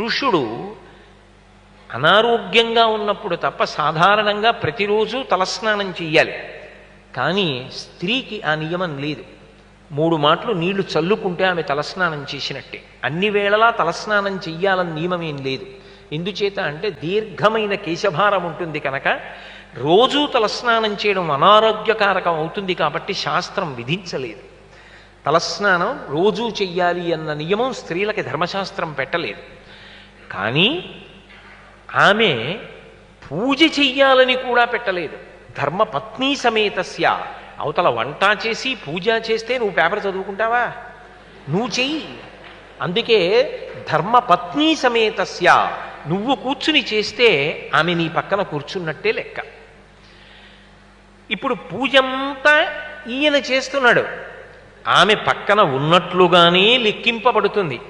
పురుషుడు అనారోగ్యంగా ఉన్నప్పుడు తప్ప సాధారణంగా ప్రతిరోజు తలస్నానం చెయ్యాలి. కానీ స్త్రీకి ఆ నియమం లేదు. మూడు మాటలు నీళ్ళు చల్లుకుంటే ఆమె తలస్నానం చేసినట్టే. అన్ని వేళలా తలస్నానం చెయ్యాలని నియమం ఏం లేదు. ఎందుచేత అంటే దీర్ఘమైన కేశభారం ఉంటుంది కనుక రోజూ తలస్నానం చేయడం అనారోగ్యకారకం అవుతుంది కాబట్టి శాస్త్రం విధించలేదు. తలస్నానం రోజూ చెయ్యాలి అన్న నియమం స్త్రీలకి ధర్మశాస్త్రం పెట్టలేదు. కానీ ఆమె పూజ చెయ్యాలని కూడా పెట్టలేదు. ధర్మపత్ని సమేతస్య అవతల వంట చేసి పూజ చేస్తే నువ్వు పేపర్ చదువుకుంటావా? నువ్వు చెయ్యి. అందుకే ధర్మపత్ని సమేతస్య నువ్వు కూర్చుని చేస్తే ఆమె నీ పక్కన కూర్చున్నట్టే లెక్క. ఇప్పుడు పూజంతా ఈయన చేస్తున్నాడు. ఆమె పక్కన ఉన్నట్లుగానే లెక్కింపబడుతుంది.